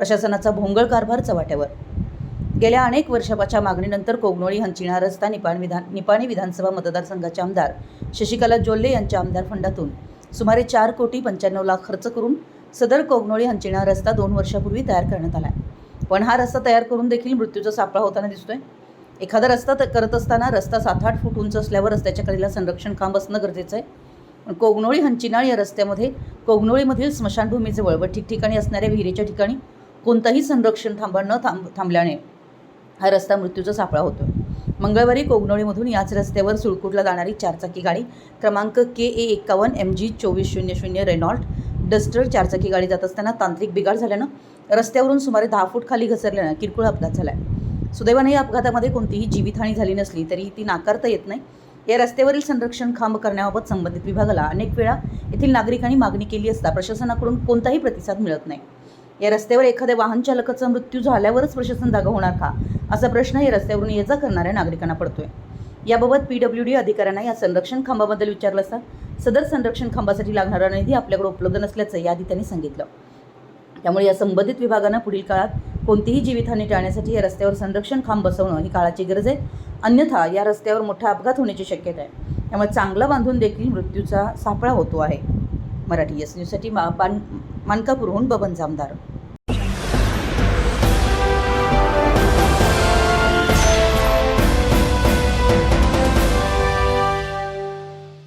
प्रशासनाचा भोंगळ कारभार चव्हाट्यावर. गेल्या अनेक वर्षापाच्या मागणीनंतर कोगनोळी हंचिणा रस्ता निपाण विधान निपाणी विधानसभा मतदारसंघाचे आमदार शशिकला जोल्ले यांच्या आमदार फंडातून सुमारे चार कोटी पंच्याण्णव लाख खर्च करून सदर कोगनोळी हंचिणा रस्ता दोन वर्षापूर्वी तयार करण्यात आला पण हा रस्ता तयार करून देखील मृत्यूचा सापळा होताना दिसतोय. एखादा रस्ता त- करत असताना रस्ता सात आठ फूट उंच असल्यावर रस्त्याच्या कडेला संरक्षण खांब असणं गरजेचं आहे. पण कोगनोळी हंचिनाळ या रस्त्यामध्ये कोगनोळीमधील स्मशानभूमीजवळ व ठिकठिकाणी असणाऱ्या विहिरीच्या ठिकाणी कोणतंही संरक्षण थांब न थांब थांबल्याने हा रस्ता मृत्यूचा सापळा होतो मंगळवारी कोगनोळीमधून याच रस्त्यावर सुळकूटला जाणारी चारचाकी गाडी क्रमांक के ए एकावन्न एम जी चोवीस शून्य शून्य रेनॉल्ट डस्टर चारचाकी गाडी जात असताना तांत्रिक बिघाड झाल्यानं रस्त्यावरून सुमारे दहा फूट खाली घसरल्यानं किरकोळ अपघात झाला आहे सुदैवाने या अपघातामध्ये कोणतीही जीवितहानी झाली नसली तरी ती नाकारता येत नाही. या रस्त्यावरील संरक्षण खांब करण्याबाबत संबंधित विभागाला अनेक वेळा येथील नागरिकांनी मागणी केली असता प्रशासनाकडून कोणताही प्रतिसाद मिळत नाही. या रस्त्यावर एखाद्या वाहन चालकाचा मृत्यू झाल्यावरच प्रशासन जागा होणार का? असा प्रश्न या रस्त्यावरून ये जा करणाऱ्या नागरिकांना पडतोय. याबाबत पी डब्ल्यू डी अधिकाऱ्यांना या संरक्षण खांबाबद्दल विचारलं असता सदर संरक्षण खांबासाठी लागणारा निधी आपल्याकडे उपलब्ध नसल्याचं याआधी त्यांनी सांगितलं. त्यामुळे या संबंधित विभागानं पुढील काळात कोणतीही जीवितहानी टाळण्यासाठी या रस्त्यावर संरक्षण खांब बसवणं ही काळाची गरज आहे. अन्यथा या रस्त्यावर मोठा अपघात होण्याची शक्यता आहे. त्यामुळे चांगला बांधून देखील मृत्यूचा सापळा होतो आहे. मराठी एस न्यूजसाठी मा बान मानकापूरहून बबन जामदार.